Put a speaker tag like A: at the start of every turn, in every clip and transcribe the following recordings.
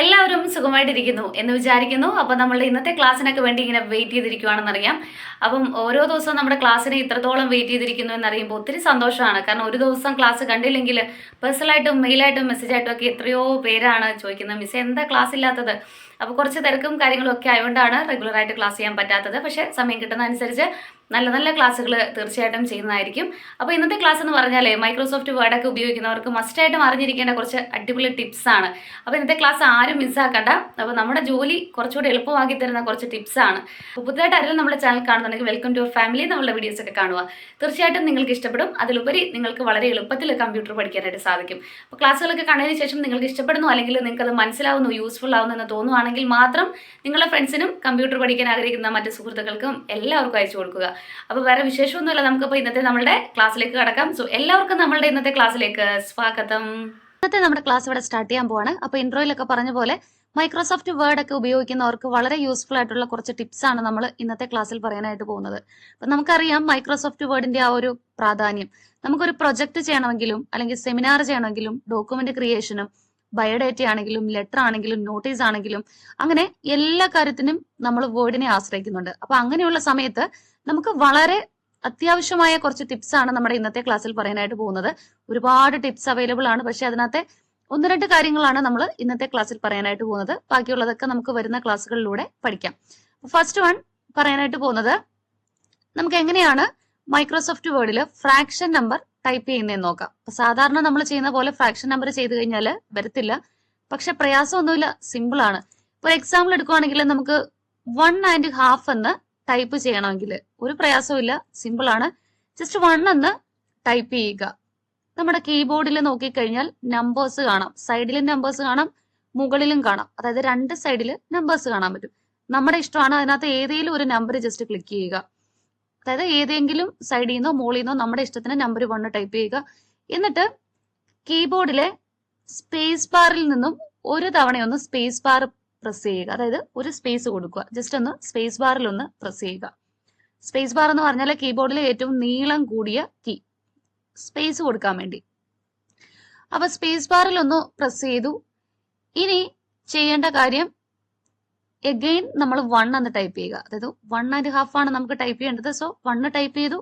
A: എല്ലാവരും സുഖമായിട്ടിരിക്കുന്നു എന്ന് വിചാരിക്കുന്നു. അപ്പം നമ്മളുടെ ഇന്നത്തെ ക്ലാസ്സിനൊക്കെ വേണ്ടി ഇങ്ങനെ വെയിറ്റ് ചെയ്തിരിക്കുവാണെന്നറിയാം. അപ്പം ഓരോ ദിവസവും നമ്മുടെ ക്ലാസ്സിനെ ഇത്രത്തോളം വെയിറ്റ് ചെയ്തിരിക്കുന്നു എന്നറിയുമ്പോൾ ഒത്തിരി സന്തോഷമാണ്. കാരണം ഒരു ദിവസം ക്ലാസ് കണ്ടില്ലെങ്കിൽ പേഴ്സണലായിട്ടും മെയിലായിട്ടും മെസ്സേജായിട്ടും ഒക്കെ എത്രയോ പേരാണ് ചോദിക്കുന്നത്. മിസ് എന്താ ക്ലാസ് ഇല്ലാത്തത്? അപ്പോൾ കുറച്ച് തിരക്കും കാര്യങ്ങളും ഒക്കെ ആയതുകൊണ്ടാണ് റെഗുലറായിട്ട് ക്ലാസ് ചെയ്യാൻ പറ്റാത്തത്. പക്ഷേ സമയം കിട്ടുന്ന അനുസരിച്ച് നല്ല നല്ല ക്ലാസ്സുകൾ തീർച്ചയായിട്ടും ചെയ്യുന്നതായിരിക്കും. അപ്പോൾ ഇന്നത്തെ ക്ലാസ് എന്ന് പറഞ്ഞാൽ മൈക്രോസോഫ്റ്റ് വേർഡൊക്കെ ഉപയോഗിക്കുന്നവർക്ക് മസ്റ്റായിട്ടും അറിഞ്ഞിരിക്കേണ്ട കുറച്ച് അടിപൊളി ടിപ്സാണ് അപ്പോൾ ഇന്നത്തെ ക്ലാസ് ആരും മിസ്സാക്കണ്ട അപ്പോൾ നമ്മുടെ ജോലി കുറച്ചുകൂടി എളുപ്പമാക്കി തരുന്ന കുറച്ച് ടിപ്സാണ് അപ്പോൾ പുതുതായിട്ട് ആരെങ്കിലും നമ്മുടെ ചാനൽ കാണുന്നുണ്ടെങ്കിൽ വെൽക്കം ടു ഫാമിലി നമ്മളുടെ വീഡിയോസ് ഒക്കെ കാണുക. തീർച്ചയായിട്ടും നിങ്ങൾക്ക് ഇഷ്ടപ്പെടും. അതിലുപരി നിങ്ങൾക്ക് വളരെ എളുപ്പത്തിൽ കമ്പ്യൂട്ടർ പഠിക്കാനായിട്ട് സാധിക്കും. അപ്പോൾ ക്ലാസ്സുകളൊക്കെ കണ്ടതിന് ശേഷം നിങ്ങൾക്ക് ഇഷ്ടപ്പെടുന്നു അല്ലെങ്കിൽ നിങ്ങൾക്ക് അത് മനസ്സിലാവുന്നു യൂസ്ഫുൾ ആവുന്നു എന്ന് തോന്നുവാണെങ്കിൽ മാത്രം നിങ്ങളുടെ ഫ്രണ്ട്സിനും കമ്പ്യൂട്ടർ പഠിക്കാൻ ആഗ്രഹിക്കുന്ന മറ്റ് സുഹൃത്തുക്കൾക്കും എല്ലാവർക്കും അയച്ചു കൊടുക്കുക. അപ്പോൾ വേറെ വിശേഷമൊന്നുമില്ല. നമുക്കിപ്പോൾ ഇന്നത്തെ നമ്മുടെ ക്ലാസ്സിലേക്ക് കടക്കാം. സോ എല്ലാവർക്കും നമ്മളുടെ ഇന്നത്തെ ക്ലാസ്സിലേക്ക് സ്വാഗതം. ഇന്നത്തെ നമ്മുടെ ക്ലാസ് ഇവിടെ സ്റ്റാർട്ട് ചെയ്യാൻ പോവാണ്. അപ്പോൾ ഇൻട്രോയിലൊക്കെ പറഞ്ഞ പോലെ മൈക്രോസോഫ്റ്റ് വേർഡ് ഒക്കെ ഉപയോഗിക്കുന്നവർക്ക് വളരെ യൂസ്ഫുൾ ആയിട്ടുള്ള കുറച്ച് ടിപ്സ് ആണ് നമ്മൾ ഇന്നത്തെ ക്ലാസ്സിൽ പറയാനായിട്ട് പോകുന്നത്. അപ്പം നമുക്കറിയാം മൈക്രോസോഫ്റ്റ് വേർഡിന്റെ ആ ഒരു പ്രാധാന്യം. നമുക്കൊരു പ്രൊജക്ട് ചെയ്യണമെങ്കിലും അല്ലെങ്കിൽ സെമിനാർ ചെയ്യണമെങ്കിലും ഡോക്യുമെന്റ് ക്രിയേഷനും ബയോഡേറ്റ ആണെങ്കിലും ലെറ്റർ ആണെങ്കിലും നോട്ടീസ് ആണെങ്കിലും അങ്ങനെ എല്ലാ കാര്യത്തിനും നമ്മൾ വേർഡിനെ ആശ്രയിക്കുന്നുണ്ട്. അപ്പൊ അങ്ങനെയുള്ള സമയത്ത് നമുക്ക് വളരെ അത്യാവശ്യമായ കുറച്ച് ടിപ്സ് ആണ് നമ്മുടെ ഇന്നത്തെ ക്ലാസ്സിൽ പറയാനായിട്ട് പോകുന്നത്. ഒരുപാട് ടിപ്സ് അവൈലബിൾ ആണ്. പക്ഷെ അതിനകത്തെ ഒന്ന് രണ്ട് കാര്യങ്ങളാണ് നമ്മൾ ഇന്നത്തെ ക്ലാസ്സിൽ പറയാനായിട്ട് പോകുന്നത്. ബാക്കിയുള്ളതൊക്കെ നമുക്ക് വരുന്ന ക്ലാസ്സുകളിലൂടെ പഠിക്കാം. ഫസ്റ്റ് വൺ പറയാനായിട്ട് പോകുന്നത് നമുക്ക് എങ്ങനെയാണ് മൈക്രോസോഫ്റ്റ് വേർഡിൽ ഫ്രാക്ഷൻ നമ്പർ ടൈപ്പ് ചെയ്യുന്നതെന്ന് നോക്കാം. സാധാരണ നമ്മൾ ചെയ്യുന്ന പോലെ ഫ്രാക്ഷൻ നമ്പർ ചെയ്ത് കഴിഞ്ഞാൽ വരത്തില്ല. പക്ഷെ പ്രയാസമൊന്നുമില്ല. സിമ്പിൾ ആണ്. ഒരു എക്സാമ്പിൾ എടുക്കുവാണെങ്കിൽ നമുക്ക് വൺ ആൻഡ് ഹാഫ് എന്ന് ടൈപ്പ് ചെയ്യണമെങ്കിൽ ഒരു പ്രയാസമില്ല സിമ്പിൾ ആണ്. ജസ്റ്റ് വൺ എന്ന് ടൈപ്പ് ചെയ്യുക. നമ്മുടെ കീബോർഡിൽ നോക്കിക്കഴിഞ്ഞാൽ നമ്പേഴ്സ് കാണാം. സൈഡിലും നമ്പേഴ്സ് കാണാം. മുകളിലും കാണാം. അതായത് രണ്ട് സൈഡിൽ നമ്പേഴ്സ് കാണാൻ പറ്റും. നമ്മുടെ ഇഷ്ടമാണ് അതിനകത്ത് ഏതെങ്കിലും ഒരു നമ്പർ ജസ്റ്റ് ക്ലിക്ക് ചെയ്യുക. അതായത് ഏതെങ്കിലും സൈഡിൽ നിന്നോ മുകളിൽ നിന്നോ നമ്മുടെ ഇഷ്ടത്തിന് നമ്പർ വൺ ടൈപ്പ് ചെയ്യുക. എന്നിട്ട് കീബോർഡിലെ സ്പേസ് ബാറിൽ നിന്നും ഒരു തവണയൊന്ന് സ്പേസ് ബാർ പ്രസ് ചെയ്യുക. അതായത് ഒരു സ്പേസ് കൊടുക്കുക. ജസ്റ്റ് ഒന്ന് സ്പേസ് ബാറിൽ ഒന്ന് പ്രസ് ചെയ്യുക. സ്പേസ് ബാർ എന്ന് പറഞ്ഞാൽ കീബോർഡിലെ ഏറ്റവും നീളം കൂടിയ കീ സ്പേസ് കൊടുക്കാൻ വേണ്ടി. അപ്പൊ സ്പേസ് ബാറിൽ ഒന്ന് പ്രസ് ചെയ്തു. ഇനി ചെയ്യേണ്ട കാര്യം എഗെയിൻ നമ്മൾ വൺ എന്ന് ടൈപ്പ് ചെയ്യുക. അതായത് വൺ ആൻഡ് ഹാഫ് ആണ് നമുക്ക് ടൈപ്പ് ചെയ്യേണ്ടത്. സോ വണ്ണ് ടൈപ്പ് ചെയ്തു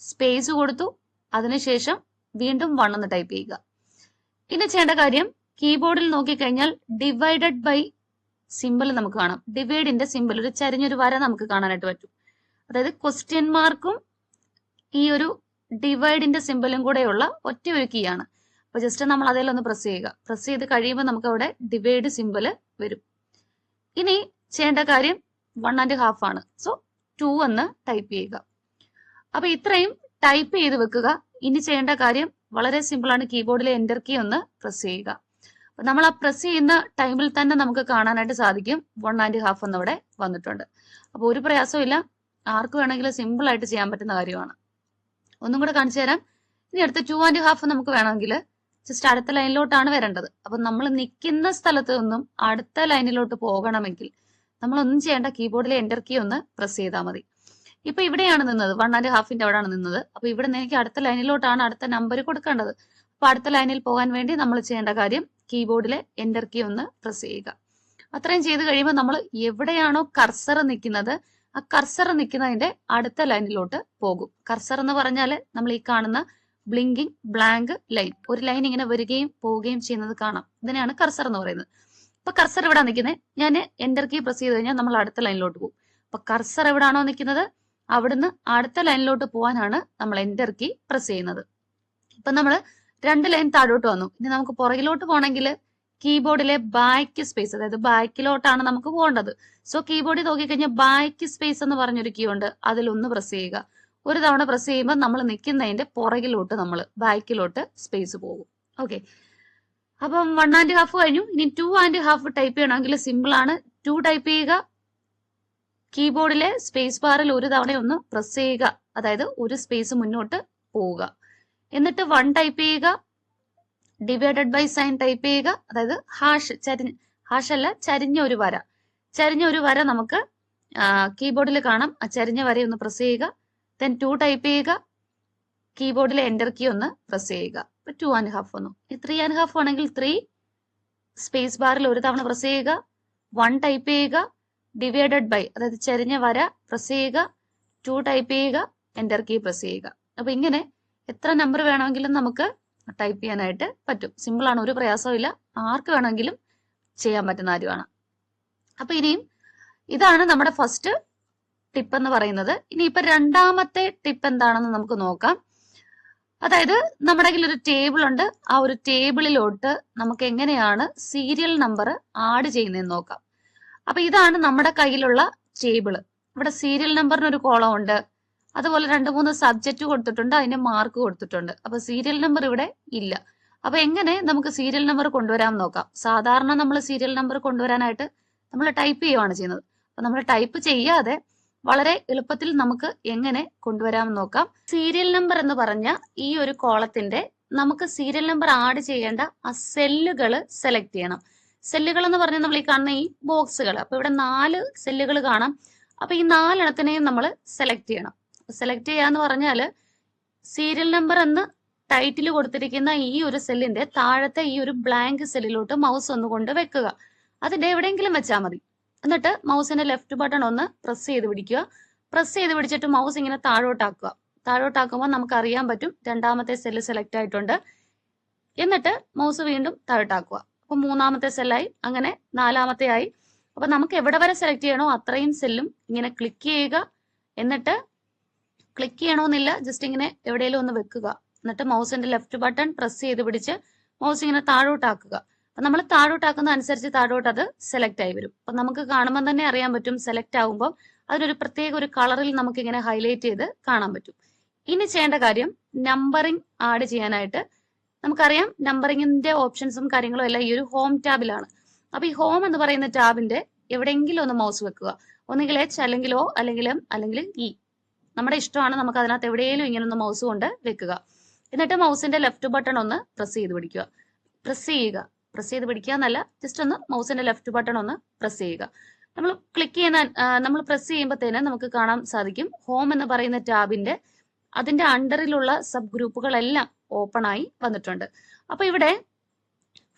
A: സ്പേസ് കൊടുത്തു അതിനുശേഷം വീണ്ടും വൺ എന്ന് ടൈപ്പ് ചെയ്യുക. ഇനി ചെയ്യേണ്ട കാര്യം കീബോർഡിൽ നോക്കിക്കഴിഞ്ഞാൽ ഡിവൈഡഡ് ബൈ സിമ്പിൾ നമുക്ക് കാണാം. ഡിവൈഡിന്റെ സിമ്പിൾ ഒരു ചരിഞ്ഞൊരു വര നമുക്ക് കാണാനായിട്ട് പറ്റും. അതായത് ക്വസ്റ്റ്യൻ മാർക്കും ഈ ഒരു ഡിവൈഡിന്റെ സിമ്പിളും കൂടെയുള്ള ഒറ്റ ഒരു കീ ആണ്. അപ്പൊ ജസ്റ്റ് നമ്മൾ അതിലൊന്ന് പ്രസ് ചെയ്യുക. പ്രസ് ചെയ്ത് കഴിയുമ്പോൾ നമുക്ക് അവിടെ ഡിവൈഡ് സിമ്പിൾ വരും. ഇനി ചെയ്യേണ്ട കാര്യം വൺ ആൻഡ് ഹാഫ് ആണ്. സോ ടു എന്ന് ടൈപ്പ് ചെയ്യുക. അപ്പൊ ഇത്രയും ടൈപ്പ് ചെയ്ത് വെക്കുക. ഇനി ചെയ്യേണ്ട കാര്യം വളരെ സിമ്പിൾ ആണ്. കീബോർഡിലെ എന്റർ കീ ഒന്ന് പ്രസ് ചെയ്യുക. നമ്മൾ ആ പ്രസ് ചെയ്യുന്ന ടൈമിൽ തന്നെ നമുക്ക് കാണാനായിട്ട് സാധിക്കും. വൺ ആൻഡ് ഹാഫ് എന്നിവിടെ വന്നിട്ടുണ്ട്. അപ്പൊ ഒരു പ്രയാസവും ഇല്ല. ആർക്ക് വേണമെങ്കിലും സിമ്പിൾ ആയിട്ട് ചെയ്യാൻ പറ്റുന്ന കാര്യമാണ്. ഒന്നും കൂടെ കാണിച്ചു തരാം. ഇനി അടുത്ത ടു ആൻഡ് ഹാഫ് നമുക്ക് വേണമെങ്കിൽ ജസ്റ്റ് അടുത്ത ലൈനിലോട്ടാണ് വരേണ്ടത്. അപ്പൊ നമ്മൾ നിൽക്കുന്ന സ്ഥലത്ത് നിന്നും അടുത്ത ലൈനിലോട്ട് പോകണമെങ്കിൽ നമ്മൾ ഒന്നും ചെയ്യേണ്ട കീബോർഡിലെ എന്റർ കീ ഒന്ന് പ്രസ് ചെയ്താൽ മതി. ഇപ്പൊ ഇവിടെയാണ് നിന്നത് വൺ ആൻഡ് ഹാഫിന്റെ അവിടെയാണ് നിന്നത്. അപ്പൊ ഇവിടെ നിന്ന് എനിക്ക് അടുത്ത ലൈനിലോട്ടാണ് അടുത്ത നമ്പർ കൊടുക്കേണ്ടത്. അപ്പൊ അടുത്ത ലൈനിൽ പോകാൻ വേണ്ടി നമ്മൾ ചെയ്യേണ്ട കാര്യം കീബോർഡിലെ എന്റർ കീ ഒന്ന് പ്രസ് ചെയ്യുക. അത്രയും ചെയ്ത് കഴിയുമ്പോൾ നമ്മൾ എവിടെയാണോ കർസർ നിൽക്കുന്നത് ആ കർസർ നിൽക്കുന്നതിന്റെ അടുത്ത ലൈനിലോട്ട് പോകും. കർസർ എന്ന് പറഞ്ഞാൽ നമ്മൾ ഈ കാണുന്ന ബ്ലിങ്കിങ് ബ്ലാങ്ക് ലൈൻ ഒരു ലൈൻ ഇങ്ങനെ വരികയും പോവുകയും ചെയ്യുന്നത് കാണാം. ഇതിനെയാണ് കർസർ എന്ന് പറയുന്നത്. ഇപ്പൊ കർസർ എവിടെ നിൽക്കുന്നത് ഞാൻ എന്റർ കീ പ്രസ് ചെയ്ത് കഴിഞ്ഞാൽ നമ്മൾ അടുത്ത ലൈനിലോട്ട് പോകും അപ്പൊ കർസർ എവിടാണോ നിൽക്കുന്നത് അവിടുന്ന് അടുത്ത ലൈനിലോട്ട് പോകാനാണ് നമ്മൾ എന്റർ കീ പ്രസ് ചെയ്യുന്നത്. ഇപ്പൊ നമ്മൾ രണ്ട് ലൈൻ താഴോട്ട് വന്നു. ഇനി നമുക്ക് പുറകിലോട്ട് പോകണമെങ്കിൽ കീബോർഡിലെ ബാക്ക് സ്പേസ് അതായത് ബാക്കിലോട്ടാണ് നമുക്ക് പോകേണ്ടത്. സോ കീബോർഡിൽ നോക്കിക്കഴിഞ്ഞാൽ ബാക്ക് സ്പേസ് എന്ന് പറഞ്ഞൊരു കീ ഉണ്ട്. അതിലൊന്ന് പ്രസ് ചെയ്യുക. ഒരു തവണ പ്രസ് ചെയ്യുമ്പോൾ നമ്മൾ നിൽക്കുന്നതിന്റെ പുറകിലോട്ട് നമ്മൾ ബാക്കിലോട്ട് സ്പേസ് പോകും. ഓക്കെ അപ്പം വൺ ആൻഡ് ഹാഫ് കഴിഞ്ഞു. ഇനി ടു ആൻഡ് ഹാഫ് ടൈപ്പ് ചെയ്യണമെങ്കിൽ സിമ്പിൾ ആണ്. ടു ടൈപ്പ് ചെയ്യുക. കീബോർഡിലെ സ്പേസ് ബാറിൽ ഒരു തവണ ഒന്ന് പ്രസ് ചെയ്യുക. അതായത് ഒരു സ്പേസ് മുന്നോട്ട് പോവുക. എന്നിട്ട് വൺ ടൈപ്പ് ചെയ്യുക. ഡിവൈഡഡ് ബൈ സൈൻ ടൈപ്പ് ചെയ്യുക. അതായത് ഹാഷ് ചരിഞ്ഞ് ഹാഷ് അല്ല ചരിഞ്ഞ ഒരു വര. ചരിഞ്ഞ ഒരു വര നമുക്ക് കീബോർഡിൽ കാണാം. ആ ചരിഞ്ഞ വര ഒന്ന് പ്രസ് ചെയ്യുക. ദെൻ ടു ടൈപ്പ് ചെയ്യുക. കീബോർഡിലെ എന്റർ കീ ഒന്ന് പ്രസ് ചെയ്യുക. ടു ആൻഡ് ഹാഫ് വന്നു ത്രീ ആൻഡ് ഹാഫ് ആണെങ്കിൽ ത്രീ സ്പേസ് ബാറിൽ ഒരു തവണ പ്രസ് ചെയ്യുക. വൺ ടൈപ്പ് ചെയ്യുക ഡിവൈഡഡ് ബൈ അതായത് ചെരിഞ്ഞ വര പ്രസ് ചെയ്യുക. ടു ടൈപ്പ് ചെയ്യുക എന്റർ കീ പ്രസ് ചെയ്യുക. അപ്പൊ ഇങ്ങനെ എത്ര നമ്പർ വേണമെങ്കിലും നമുക്ക് ടൈപ്പ് ചെയ്യാനായിട്ട് പറ്റും. സിമ്പിൾ ആണ് ഒരു പ്രയാസവും ഇല്ല. ആർക്ക് വേണമെങ്കിലും ചെയ്യാൻ പറ്റുന്ന കാര്യമാണ്. അപ്പൊ ഇനിയും ഇതാണ് നമ്മുടെ ഫസ്റ്റ് ടിപ്പ് എന്ന് പറയുന്നത്. ഇനി ഇപ്പൊ രണ്ടാമത്തെ ടിപ്പ് എന്താണെന്ന് നമുക്ക് നോക്കാം. അതായത് നമ്മുടെ കയ്യിൽ ഒരു ടേബിൾ ഉണ്ട്. ആ ഒരു ടേബിളിലോട്ട് നമുക്ക് എങ്ങനെയാണ് സീരിയൽ നമ്പർ ആഡ് ചെയ്യുന്നതെന്ന് നോക്കാം. അപ്പൊ ഇതാണ് നമ്മുടെ കയ്യിലുള്ള ടേബിൾ ഇവിടെ സീരിയൽ നമ്പറിന് ഒരു കോളം ഉണ്ട്. അതുപോലെ രണ്ട് മൂന്ന് സബ്ജക്റ്റ് കൊടുത്തിട്ടുണ്ട്. അതിന് മാർക്ക് കൊടുത്തിട്ടുണ്ട്. അപ്പൊ സീരിയൽ നമ്പർ ഇവിടെ ഇല്ല. അപ്പൊ എങ്ങനെ നമുക്ക് സീരിയൽ നമ്പർ കൊണ്ടുവരാൻ നോക്കാം. സാധാരണ നമ്മൾ സീരിയൽ നമ്പർ കൊണ്ടുവരാനായിട്ട് നമ്മൾ ടൈപ്പ് ചെയ്യുവാണ് ചെയ്യുന്നത്. അപ്പൊ നമ്മൾ ടൈപ്പ് ചെയ്യാതെ വളരെ എളുപ്പത്തിൽ നമുക്ക് എങ്ങനെ കൊണ്ടുവരാമെന്ന് നോക്കാം. സീരിയൽ നമ്പർ എന്ന് പറഞ്ഞ ഈ ഒരു കോളത്തിന്റെ നമുക്ക് സീരിയൽ നമ്പർ ആഡ് ചെയ്യേണ്ട ആ സെല്ലുകൾ സെലക്ട് ചെയ്യണം. സെല്ലുകൾ എന്ന് പറഞ്ഞാൽ നമ്മൾ ഈ കാണുന്ന ഈ ബോക്സുകൾ അപ്പൊ ഇവിടെ നാല് സെല്ലുകൾ കാണാം. അപ്പൊ ഈ നാലെണ്ണത്തിനെയും നമ്മൾ സെലക്ട് ചെയ്യണം. സെലക്ട് ചെയ്യാന്ന് പറഞ്ഞാൽ സീരിയൽ നമ്പർ എന്ന് ടൈറ്റിൽ കൊടുത്തിരിക്കുന്ന ഈ ഒരു സെല്ലിന്റെ താഴത്തെ ഈ ഒരു ബ്ലാങ്ക് സെല്ലിലോട്ട് മൗസ് ഒന്ന് കൊണ്ട് വെക്കുക. അതിന്റെ എവിടെയെങ്കിലും വെച്ചാൽ മതി. എന്നിട്ട് മൗസിന്റെ ലെഫ്റ്റ് ബട്ടൺ ഒന്ന് പ്രസ് ചെയ്ത് പിടിക്കുക. പ്രസ് ചെയ്ത് പിടിച്ചിട്ട് മൗസ് ഇങ്ങനെ താഴോട്ടാക്കുക. താഴോട്ടാക്കുമ്പോൾ നമുക്ക് അറിയാൻ പറ്റും രണ്ടാമത്തെ സെല്ല് സെലക്ട് ആയിട്ടുണ്ട്. എന്നിട്ട് മൗസ് വീണ്ടും താഴോട്ടാക്കുക. അപ്പൊ മൂന്നാമത്തെ സെല്ലായി അങ്ങനെ നാലാമത്തെ ആയി. അപ്പൊ നമുക്ക് എവിടെ വരെ സെലക്ട് ചെയ്യണോ അത്രയും സെല്ലും ഇങ്ങനെ ക്ലിക്ക് ചെയ്യുക. എന്നിട്ട് ക്ലിക്ക് ചെയ്യണമെന്നില്ല ജസ്റ്റ് ഇങ്ങനെ എവിടെയെങ്കിലും ഒന്ന് വെക്കുക. എന്നിട്ട് മൗസിന്റെ ലെഫ്റ്റ് ബട്ടൺ പ്രസ് ചെയ്ത് പിടിച്ച് മൗസ് ഇങ്ങനെ താഴോട്ടാക്കുക. അപ്പൊ നമ്മൾ താഴോട്ടാക്കുന്ന അനുസരിച്ച് താഴോട്ട് അത് സെലക്ട് ആയി വരും. അപ്പൊ നമുക്ക് കാണുമ്പോൾ തന്നെ അറിയാൻ പറ്റും സെലക്ട് ആകുമ്പോൾ അതിനൊരു പ്രത്യേക ഒരു കളറിൽ നമുക്ക് ഇങ്ങനെ ഹൈലൈറ്റ് ചെയ്ത് കാണാൻ പറ്റും. ഇനി ചെയ്യേണ്ട കാര്യം നമ്പറിംഗ് ആഡ് ചെയ്യാനായിട്ട് നമുക്കറിയാം നമ്പറിങ്ങിന്റെ ഓപ്ഷൻസും കാര്യങ്ങളും എല്ലാം ഈ ഒരു ഹോം ടാബിലാണ് അപ്പൊ ഈ ഹോം എന്ന് പറയുന്ന ടാബിന്റെ എവിടെയെങ്കിലും ഒന്ന് മൗസ് വെക്കുക. ഒന്നുകിൽ എച്ച് അല്ലെങ്കിൽ അല്ലെങ്കിൽ എം അല്ലെങ്കിൽ ഇ നമ്മുടെ ഇഷ്ടമാണ് നമുക്ക് അതിനകത്ത് എവിടെയെങ്കിലും ഇങ്ങനെ ഒന്ന് മൗസ് കൊണ്ട് വെക്കുക. എന്നിട്ട് മൗസിന്റെ ലെഫ്റ്റ് ബട്ടൺ ഒന്ന് പ്രസ് ചെയ്ത് പിടിക്കുക. പ്രസ് ചെയ്യുക. പ്രസ് ചെയ്ത് പിടിക്കുക എന്നല്ല ജസ്റ്റ് ഒന്ന് മൗസിന്റെ ലെഫ്റ്റ് ബട്ടൺ ഒന്ന് പ്രസ് ചെയ്യുക. നമ്മൾ ക്ലിക്ക് ചെയ്യുന്ന നമ്മൾ പ്രസ് ചെയ്യുമ്പോഴത്തേന് നമുക്ക് കാണാൻ സാധിക്കും ഹോം എന്ന് പറയുന്ന ടാബിന്റെ അതിന്റെ അണ്ടറിലുള്ള സബ് ഗ്രൂപ്പുകളെല്ലാം ഓപ്പൺ ആയി വന്നിട്ടുണ്ട്. അപ്പൊ ഇവിടെ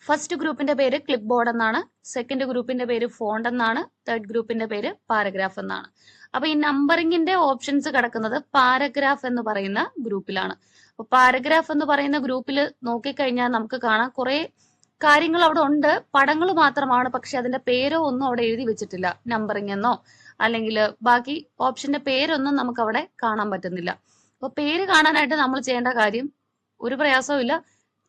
A: ഫസ്റ്റ് ഗ്രൂപ്പിന്റെ പേര് ക്ലിപ്പ് ബോർഡ് എന്നാണ് സെക്കൻഡ് ഗ്രൂപ്പിന്റെ പേര് ഫോണ്ട് എന്നാണ് തേർഡ് ഗ്രൂപ്പിന്റെ പേര് പാരഗ്രാഫ് എന്നാണ്. അപ്പൊ ഈ നമ്പറിംഗിന്റെ ഓപ്ഷൻസ് കിടക്കുന്നത് പാരഗ്രാഫ് എന്ന് പറയുന്ന ഗ്രൂപ്പിലാണ് അപ്പൊ പാരഗ്രാഫ് എന്ന് പറയുന്ന ഗ്രൂപ്പിൽ നോക്കിക്കഴിഞ്ഞാൽ നമുക്ക് കാണാം കുറെ കാര്യങ്ങൾ അവിടെ ഉണ്ട് പടങ്ങൾ മാത്രമാണ്. പക്ഷെ അതിന്റെ പേരോ ഒന്നും അവിടെ എഴുതി വെച്ചിട്ടില്ല. നമ്പറിംഗ് എന്നോ അല്ലെങ്കിൽ ബാക്കി ഓപ്ഷന്റെ പേരൊന്നും നമുക്ക് അവിടെ കാണാൻ പറ്റുന്നില്ല. അപ്പൊ പേര് കാണാനായിട്ട് നമ്മൾ ചെയ്യേണ്ട കാര്യം ഒരു പ്രയാസവും ഇല്ല.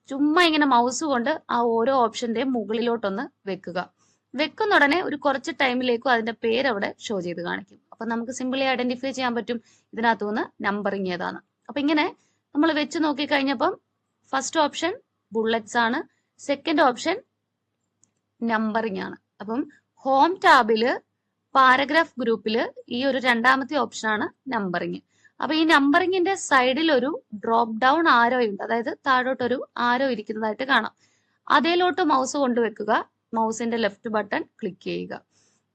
A: ചുമ്മാ ഇങ്ങനെ മൗസ് കൊണ്ട് ആ ഓരോ ഓപ്ഷന്റെയും മുകളിലോട്ടൊന്ന് വെക്കുക. വെക്കുന്ന ഉടനെ ഒരു കുറച്ച് ടൈമിലേക്കും അതിന്റെ പേര് അവിടെ ഷോ ചെയ്ത് കാണിക്കും. അപ്പൊ നമുക്ക് സിമ്പിളി ഐഡന്റിഫൈ ചെയ്യാൻ പറ്റും ഇതിനകത്തു നിന്ന് നമ്പറിങ് ഏതാണ് അപ്പൊ ഇങ്ങനെ നമ്മൾ വെച്ച് നോക്കി കഴിഞ്ഞപ്പം ഫസ്റ്റ് ഓപ്ഷൻ ബുള്ളറ്റ്സ് ആണ്. സെക്കൻഡ് ഓപ്ഷൻ നമ്പറിംഗ് ആണ്. അപ്പം ഹോം ടാബിൽ പാരഗ്രാഫ് ഗ്രൂപ്പിൽ ഈ ഒരു രണ്ടാമത്തെ ഓപ്ഷൻ ആണ് നമ്പറിങ് അപ്പൊ ഈ നമ്പറിങ്ങിന്റെ സൈഡിൽ ഒരു ഡ്രോപ്പ് ഡൗൺ ആരോ ഉണ്ട്. അതായത് താഴോട്ടൊരു ആരോ ഇരിക്കുന്നതായിട്ട് കാണാം. അതേലോട്ട് മൗസ് കൊണ്ടുവെക്കുക മൗസിന്റെ ലെഫ്റ്റ് ബട്ടൺ ക്ലിക്ക് ചെയ്യുക.